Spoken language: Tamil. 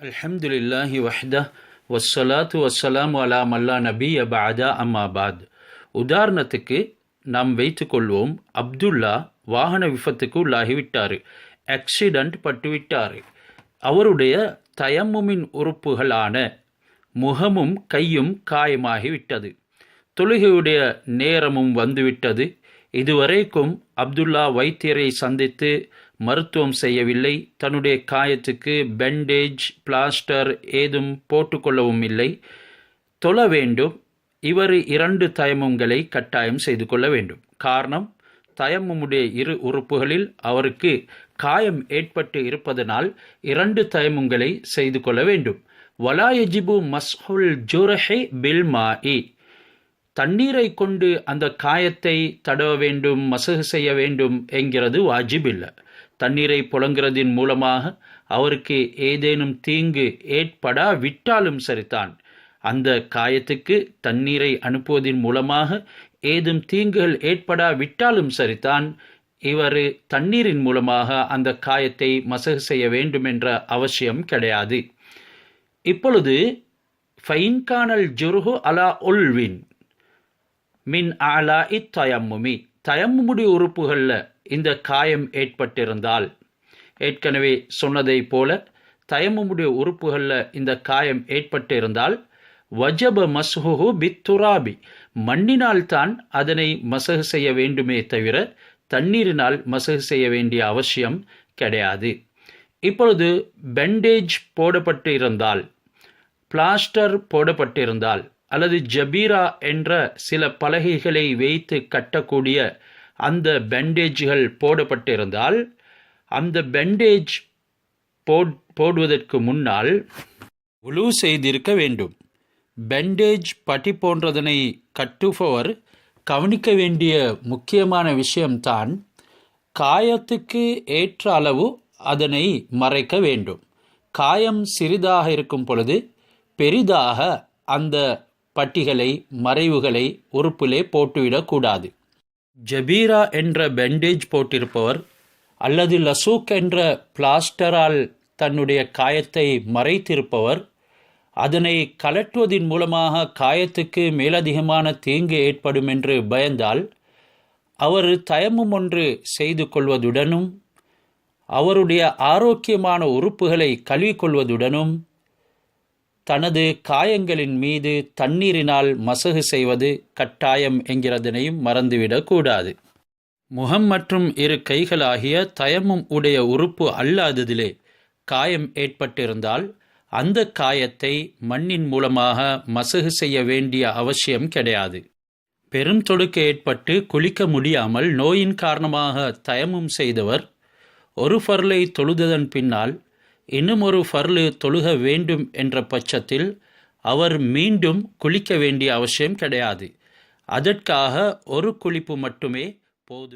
அல்ஹம்துலில்லாஹி வஹ்தா வஸ்ஸலாத்து வஸ்ஸலாம் அலா மல்லா நபி அபாதா அம்மாபாத் உதாரணத்துக்கு நாம் வைத்துக்கொள்வோம் அப்துல்லா வாகன விபத்துக்கு உள்ளாகிவிட்டார் ஆக்சிடெண்ட் பட்டுவிட்டார். அவருடைய தயமுமின் உறுப்புகளான முகமும் கையும் காயமாகிவிட்டது. தொழுகையுடைய நேரமும் வந்துவிட்டது. இதுவரைக்கும் அப்துல்லா வைத்தியரை சந்தித்து மருத்துவம் செய்யவில்லை. தன்னுடைய காயத்துக்கு பெண்டேஜ் பிளாஸ்டர் ஏதும் போட்டுக்கொள்ளவும் இல்லை. தொழ வேண்டும். இவர் இரண்டு தயமுங்களை கட்டாயம் செய்து கொள்ள வேண்டும். காரணம் தயமுடைய இரு உறுப்புகளில் அவருக்கு காயம் ஏற்பட்டு இருப்பதனால் இரண்டு தயமுங்களை செய்து கொள்ள வேண்டும். வலாயஜிபு மஸ்ஹுல் ஜுரஹே இ தண்ணீரை கொண்டு அந்த காயத்தை தடவ வேண்டும் மசகு செய்ய வேண்டும் என்கிறது வாஜிபில்லை. தண்ணீரை புழங்குறதின் மூலமாக அவருக்கு ஏதேனும் தீங்கு ஏற்படா விட்டாலும் சரிதான். அந்த காயத்துக்கு தண்ணீரை அனுப்புவதன் மூலமாக ஏதும் தீங்குகள் ஏற்படா விட்டாலும் சரிதான். இவர் தண்ணீரின் மூலமாக அந்த காயத்தை மசகு செய்ய வேண்டும் என்ற அவசியம் கிடையாது. இப்பொழுது ஃபைன்கானல் ஜுருஹு அலா உல்வின். மின் ஆலா இத்தயம்முமி தயம்முடி உறுப்புகளில் இந்த காயம் ஏற்பட்டிருந்தால் ஏற்கனவே சொன்னதை போல தயம்முடைய உறுப்புகளில் இந்த காயம் ஏற்பட்டிருந்தால் வஜப மஸ்ஹுஹு பித்துராபி. மண்ணினால் தான் அதனை மசகு செய்ய வேண்டுமே தவிர தண்ணீரினால் மசகு செய்ய வேண்டிய அவசியம் கிடையாது. இப்பொழுது பெண்டேஜ் போடப்பட்டு இருந்தால் பிளாஸ்டர் போடப்பட்டிருந்தால் அல்லது ஜபீரா என்ற சில பலகைகளை வைத்து கட்டக்கூடிய அந்த பெண்டேஜ்கள் போடப்பட்டிருந்தால் அந்த பெண்டேஜ் போட் போடுவதற்கு முன்னால் உழு செய்திருக்க வேண்டும். பெண்டேஜ் பட்டி போன்றதனை கட்டுபவர் கவனிக்க வேண்டிய முக்கியமான விஷயம்தான் காயத்துக்கு ஏற்ற அளவு அதனை மறைக்க வேண்டும். காயம் சிறிதாக இருக்கும் பொழுது பெரிதாக அந்த பட்டிகளை மறைவுகளை உறுப்பிலே போட்டுவிடக்கூடாது ஜபீரா என்ற பெண்டேஜ் போட்டிருப்பவர் அல்லது லசூக் என்ற பிளாஸ்டரால் தன்னுடைய காயத்தை மறைத்திருப்பவர் அதனை கலட்டுவதன் மூலமாக காயத்துக்கு மேலதிகமான தீங்கு ஏற்படும் என்று பயந்தால் அவர் தயமும் ஒன்று செய்து கொள்வதுடனும் அவருடைய ஆரோக்கியமான உறுப்புகளை கழுவிக்கொள்வதுடனும் தனது காயங்களின் மீது தண்ணீரினால் மசகு செய்வது கட்டாயம் என்கிறதனையும் மறந்துவிடக்கூடாது முகம் மற்றும் இரு கைகளாகிய தயமும் உடைய உறுப்பு அல்லாததிலே காயம் ஏற்பட்டிருந்தால் அந்த காயத்தை மண்ணின் மூலமாக மசகு செய்ய வேண்டிய அவசியம் கிடையாது. பெரும் தொடுக்கு ஏற்பட்டு குளிக்க முடியாமல் நோயின் காரணமாக தயமும் செய்தவர் ஒரு ஃபர்லை தொழுததன் பின்னால் இன்னும் ஒரு ஃபர்லு தொழுக வேண்டும் என்ற பட்சத்தில் அவர் மீண்டும் குளிக்க வேண்டிய அவசியம் கிடையாது. அதற்காக ஒரு குளிப்பு மட்டுமே போதும்.